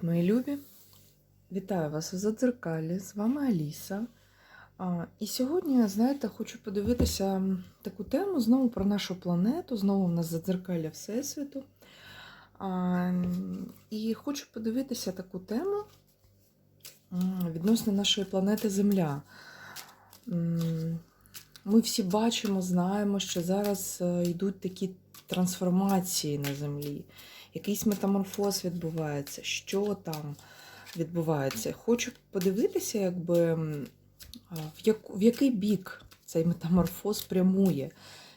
Привіт, мої любі! Вітаю вас у Задзеркалі. З вами Аліса. І сьогодні, знаєте, хочу подивитися таку тему знову про нашу планету, знову в нас задзеркалля Всесвіту. І хочу подивитися таку тему відносно нашої планети Земля. Ми всі бачимо, знаємо, що зараз е, йдуть такі трансформації на Землі якийсь метаморфоз відбувається, що там відбувається. Хочу подивитися, якби, в, як, в який бік цей метаморфоз прямує,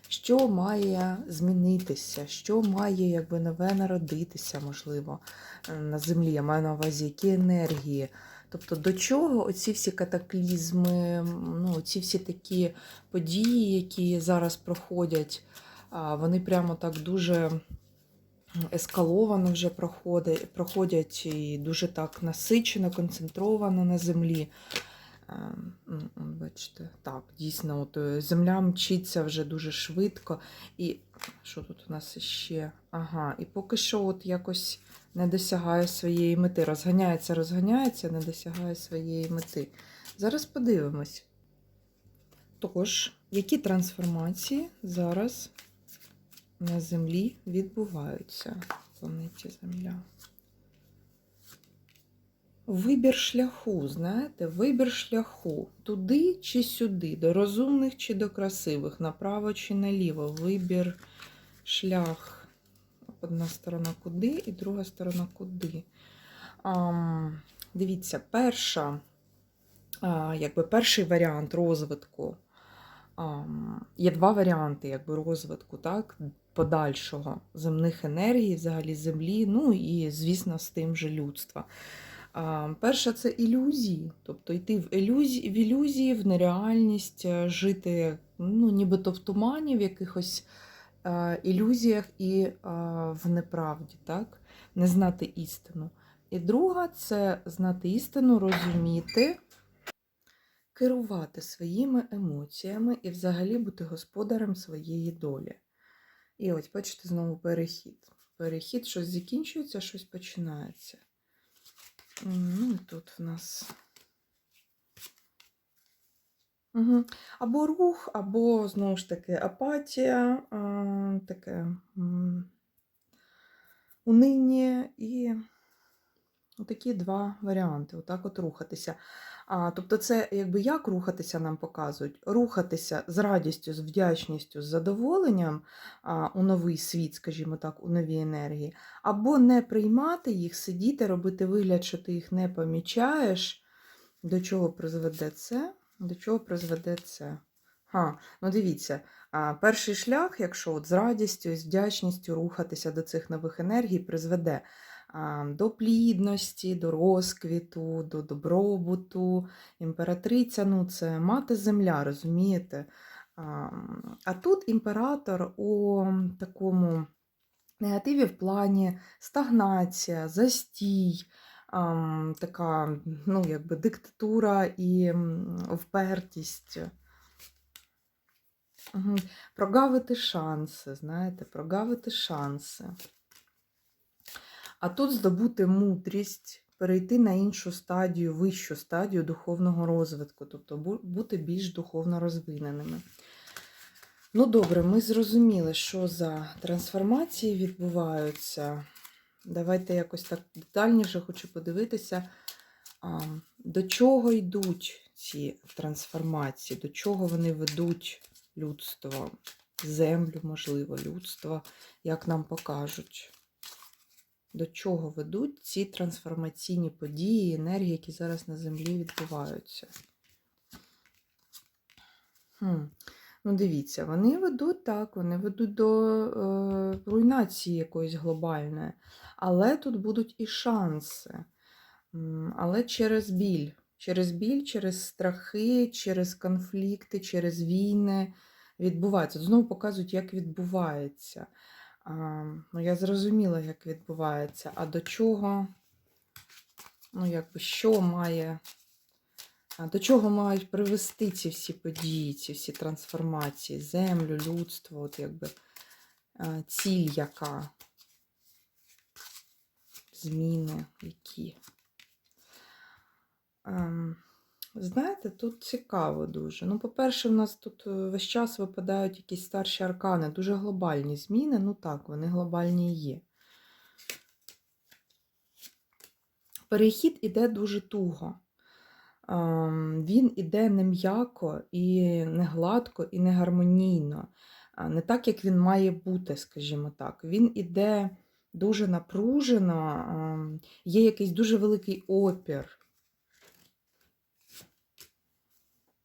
що має змінитися, що має якби, нове народитися, можливо, е, на землі. Я маю на увазі, які енергії. Тобто до чого оці всі катаклізми, ну, ці всі такі події, які зараз проходять, вони прямо так дуже ескаловано вже проходять, проходять і дуже так насичено, концентровано на землі. Е, Бачите, так, дійсно, от е, земля мчиться вже дуже швидко. І що тут у нас ще? Ага, і поки що от якось не досягає своєї мети. Розганяється, розганяється, не досягає своєї мети. Зараз подивимось. Тож, які трансформації зараз на Землі відбуваються в планеті Земля. Вибір шляху, знаєте, вибір шляху туди чи сюди, до розумних чи до красивих, направо чи наліво. Вибір шлях. Одна сторона куди і друга сторона куди. А, дивіться, перша, а, якби перший варіант розвитку. Є два варіанти якби, розвитку, так? Подальшого земних енергій, взагалі землі, ну і, звісно, з тим же людства. Перша це ілюзії, тобто йти в ілюзії, в ілюзії, в нереальність, е, жити ну, нібито в тумані, в якихось е, ілюзіях і е, в неправді, так? не знати істину. І друга це знати істину, розуміти, керувати своїми емоціями і взагалі бути господарем своєї долі. І ось, бачите, знову перехід. Перехід, щось закінчується, щось починається. Ну, і тут в нас. Угу. Або рух, або, знову ж таки, апатія, а, таке м, униння і такі два варіанти. Отак от рухатися. А, Тобто, це якби як рухатися нам показують? Рухатися з радістю, з вдячністю, з задоволенням а, у новий світ, скажімо так, у нові енергії, або не приймати їх, сидіти, робити вигляд, що ти їх не помічаєш. До чого призведе це? До чого призведе це? Ха, ну дивіться, а, перший шлях, якщо от з радістю і з вдячністю рухатися до цих нових енергій, призведе до плідності, до розквіту, до добробуту. Імператриця ну це мати земля, розумієте? А тут імператор у такому негативі в плані стагнація, застій, така ну, якби диктатура і впертість. Прогавити шанси, знаєте, прогавити шанси. А тут здобути мудрість, перейти на іншу стадію, вищу стадію духовного розвитку, тобто бути більш духовно розвиненими. Ну, добре, ми зрозуміли, що за трансформації відбуваються. Давайте якось так детальніше хочу подивитися, до чого йдуть ці трансформації, до чого вони ведуть людство, землю, можливо, людство, як нам покажуть до чого ведуть ці трансформаційні події, енергії, які зараз на землі відбуваються. Хм. Ну, дивіться, вони ведуть так, вони ведуть до е, руйнації якоїсь глобальної. Але тут будуть і шанси. Але через біль. Через біль, через страхи, через конфлікти, через війни відбувається. Знову показують, як відбувається. Ну, я зрозуміла, як відбувається. А до чого, ну, якби, що має, до чого мають привести ці всі події, ці всі трансформації, землю, людство, от якби ціль яка? зміни які. Знаєте, тут цікаво дуже. Ну, по-перше, в нас тут е, весь час випадають якісь старші аркани, дуже глобальні зміни. Ну так, вони глобальні є. Перехід іде дуже туго. Він іде не м'яко, і не гладко, і не гармонійно. Не так, як він має бути, скажімо так. Він іде дуже напружено, є якийсь дуже великий опір.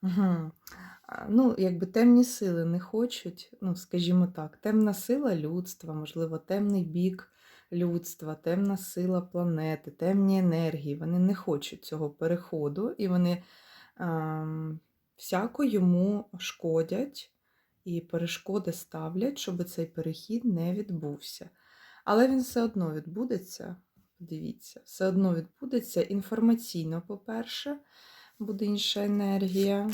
Угу. Ну, якби темні сили не хочуть, ну, скажімо так, темна сила людства, можливо, темний бік людства, темна сила планети, темні енергії. Вони не хочуть цього переходу, і вони ем, всяко йому шкодять і перешкоди ставлять, щоб цей перехід не відбувся. Але він все одно відбудеться. Дивіться, все одно відбудеться інформаційно, по-перше, буде інша енергія.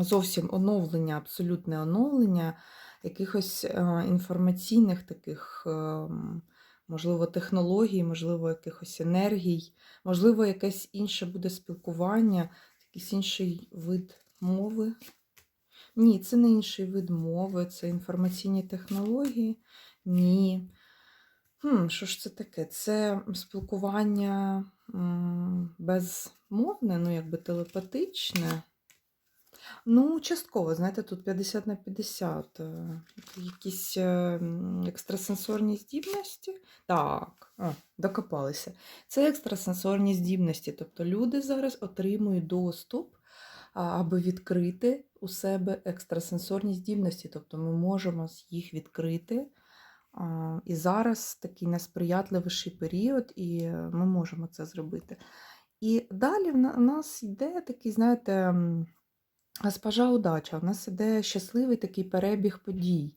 Зовсім оновлення, абсолютне оновлення якихось е, інформаційних таких, ем, можливо, технологій, можливо, якихось енергій, можливо, якесь інше буде спілкування, якийсь інший вид мови. Ні, це не інший вид мови, це інформаційні технології. Ні. Хм, що ж це таке? Це спілкування безмовне, ну, якби телепатичне. Ну, частково, знаєте, тут 50 на 50. е, Якісь е, екстрасенсорні здібності. Так, о, докопалися. Це екстрасенсорні здібності. Тобто люди зараз отримують доступ, а, аби відкрити у себе екстрасенсорні здібності. Тобто ми можемо їх відкрити. І зараз такий несприятливіший період, і ми можемо це зробити. І далі в нас йде такий, знаєте, госпожа удача. У нас іде щасливий такий перебіг подій,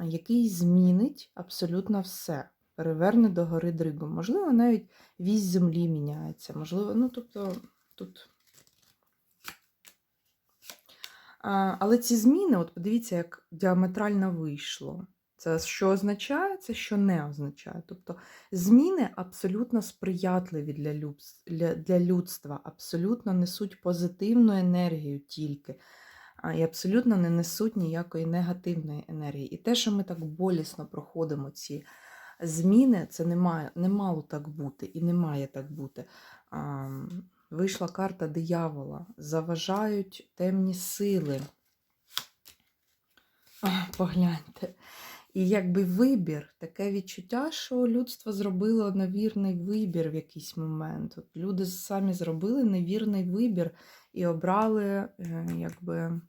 який змінить абсолютно все. Переверне до гори дригом. Можливо, навіть вісь землі міняється. Можливо, ну тобто тут. Але ці зміни, от подивіться, як діаметрально вийшло. Це що означає, це що не означає. Тобто зміни абсолютно сприятливі для, людс- для, людства, абсолютно несуть позитивну енергію тільки, і абсолютно не несуть ніякої негативної енергії. І те, що ми так болісно проходимо ці зміни, це не, має, не мало так бути і не має так бути. А, Вийшла карта диявола. Заважають темні сили. Погляньте. І якби вибір, таке відчуття, що людство зробило невірний вибір в якийсь момент. От люди самі зробили невірний вибір і обрали е, якби,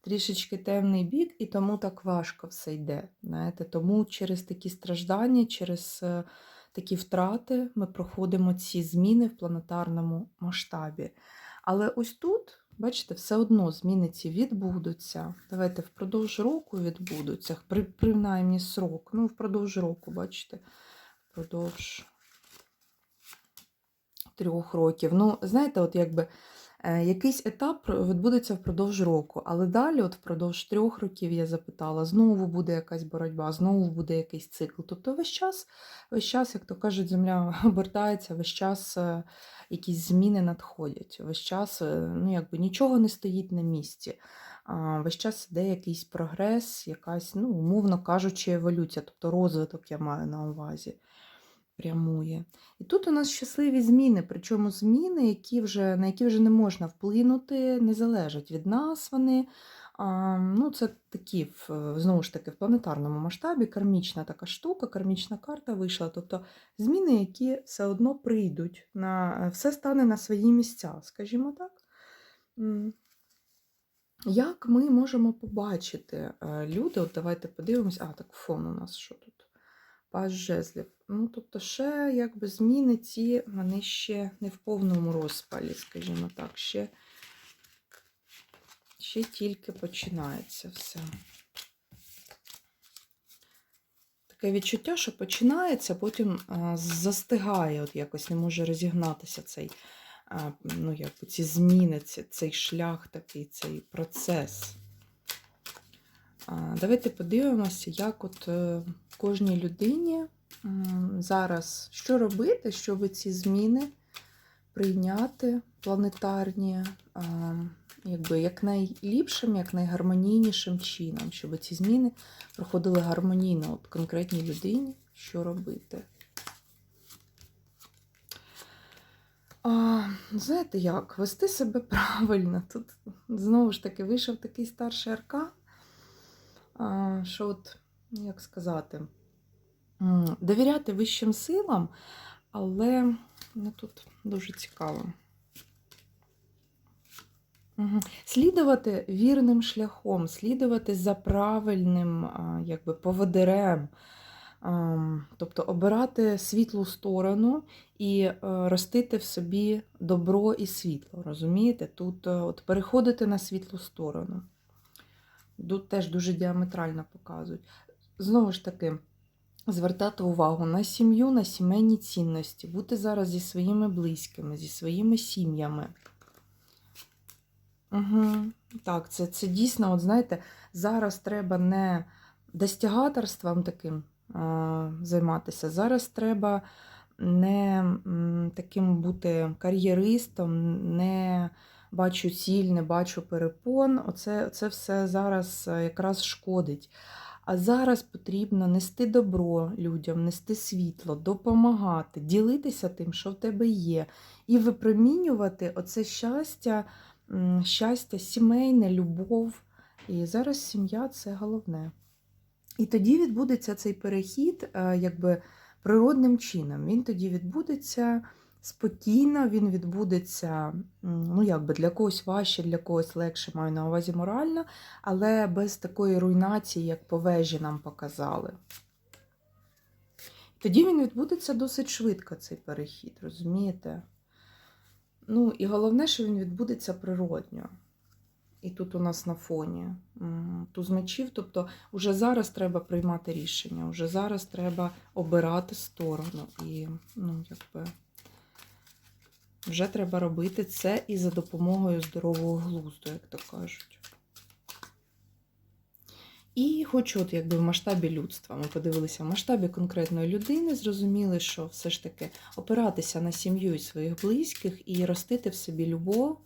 трішечки темний бік, і тому так важко все йде. Знаєте? Тому через такі страждання, через е, такі втрати ми проходимо ці зміни в планетарному масштабі. Але ось тут, бачите, все одно зміни ці відбудуться. Давайте впродовж року відбудуться, при, принаймні срок. Ну, впродовж року, бачите, впродовж трьох років. Ну, знаєте, от якби якийсь етап відбудеться впродовж року, але далі, от впродовж трьох років, я запитала, знову буде якась боротьба, знову буде якийсь цикл. Тобто весь час, весь час, як то кажуть, земля обертається, весь час е, якісь зміни надходять. Весь час е, ну, якби, нічого не стоїть на місці. Весь час іде якийсь прогрес, якась, ну, умовно кажучи, еволюція, тобто розвиток я маю на увазі прямує. І тут у нас щасливі зміни, причому зміни, які вже, на які вже не можна вплинути, не залежать від нас вони. А, ну, Це такі, знову ж таки, в планетарному масштабі кармічна така штука, кармічна карта вийшла. Тобто зміни, які все одно прийдуть, на, все стане на свої місця, скажімо так. Як ми можемо побачити е, люди? От давайте подивимось. А, так фон у нас що тут? Паж жезлів. Ну, тобто, ще якби зміни ці, вони ще не в повному розпалі, скажімо так, ще, ще тільки починається все. Таке відчуття, що починається, потім застигає, от якось не може розігнатися цей, ну, якби ці зміни, цей шлях такий, цей процес. Давайте подивимося, як от е, кожній людині зараз, що робити, щоб ці зміни прийняти планетарні а, якби, якнайліпшим, якнайгармонійнішим чином, щоб ці зміни проходили гармонійно от конкретній людині, що робити. А, знаєте як, вести себе правильно. Тут знову ж таки вийшов такий старший аркан, а, що от, як сказати, довіряти вищим силам, але ну, тут дуже цікаво. Слідувати вірним шляхом, слідувати за правильним якби, поводирем. Тобто обирати світлу сторону і е, ростити в собі добро і світло. Розумієте? Тут е, от переходити на світлу сторону. Тут теж дуже діаметрально показують. Знову ж таки, звертати увагу на сім'ю, на сімейні цінності, бути зараз зі своїми близькими, зі своїми сім'ями. Угу. Так, це, це дійсно, от знаєте, зараз треба не достигаторством таким а, займатися. Зараз треба не м, таким бути кар'єристом, не бачу ціль, не бачу перепон. Оце, це все зараз якраз шкодить. А зараз потрібно нести добро людям, нести світло, допомагати, ділитися тим, що в тебе є, і випромінювати оце щастя, щастя, сімейне, любов. І зараз сім'я це головне. І тоді відбудеться цей перехід е, якби природним чином. Він тоді відбудеться спокійно, він відбудеться ну, якби для когось важче, для когось легше, маю на увазі морально, але без такої руйнації, як по вежі нам показали. Тоді він відбудеться досить швидко, цей перехід, розумієте? Ну, і головне, що він відбудеться природньо. І тут у нас на фоні туз мечів. Тобто, вже зараз треба приймати рішення, вже зараз треба обирати сторону. І, ну, якби, вже треба робити це і за допомогою здорового глузду, як то кажуть. І хочу, от якби в масштабі людства, ми подивилися в масштабі конкретної людини, зрозуміли, що все ж таки опиратися на сім'ю і своїх близьких і ростити в собі любов.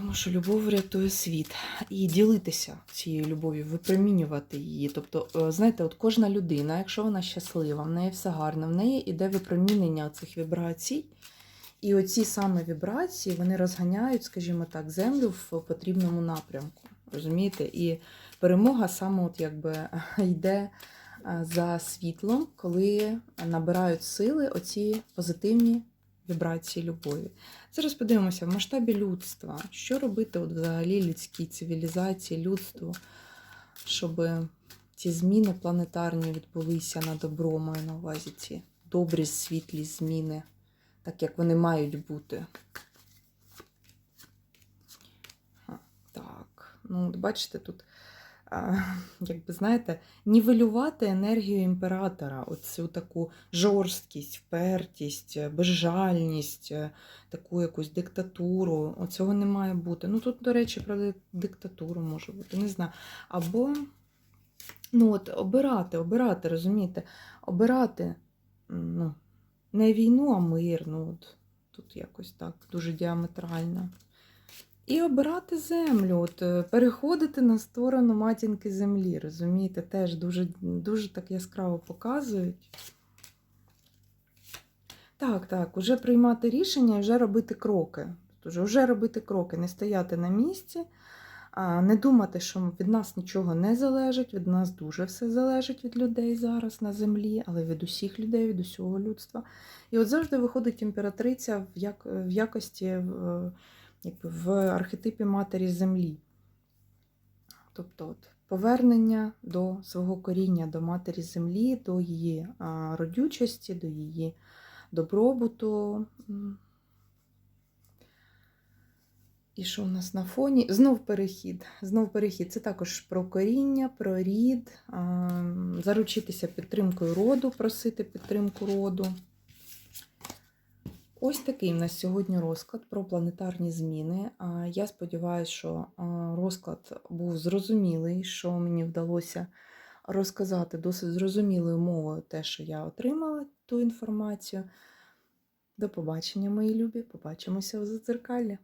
Тому що любов врятує світ. І ділитися цією любов'ю, випромінювати її. Тобто, е, знаєте, от кожна людина, якщо вона щаслива, в неї все гарно, в неї йде випромінення цих вібрацій. І оці саме вібрації вони розганяють, скажімо так, землю в потрібному напрямку. Розумієте? І перемога саме от якби йде е, за світлом, коли набирають сили оці позитивні вібрації любові. Зараз подивимося в масштабі людства, що робити от взагалі людській цивілізації, людству, щоб ці зміни планетарні відбулися на добро, маю на увазі ці добрі, світлі зміни, так як вони мають бути. Так, ну, бачите, тут як знаєте, нівелювати енергію імператора, оцю таку жорсткість, впертість, безжальність, е, таку якусь диктатуру. Оцього не має бути. Ну тут, до речі, про диктатуру може бути, не знаю. Або ну от, обирати, обирати, розумієте, обирати ну, не війну, а мир. Ну, от, Тут якось так дуже діаметрально. І обирати землю, от, е, переходити на сторону матінки землі, розумієте, теж дуже, дуже так яскраво показують. Так, так, уже приймати рішення і вже робити кроки. Тут уже, вже робити кроки, не стояти на місці, не думати, що від нас нічого не залежить, від нас дуже все залежить від людей зараз на землі, але від усіх людей, від усього людства. І от завжди виходить імператриця в, як, в якості. В, якби в архетипі Матері Землі. Тобто от, повернення до свого коріння, до Матері Землі, до її родючості, до її добробуту. І що в нас на фоні? Знов перехід. Знов перехід. Це також про коріння, про рід, заручитися підтримкою роду, просити підтримку роду. Ось такий в нас сьогодні розклад про планетарні зміни. Я сподіваюся, що розклад був зрозумілий, що мені вдалося розказати досить зрозумілою мовою те, що я отримала, ту інформацію. До побачення, мої любі. Побачимося у задзеркалі.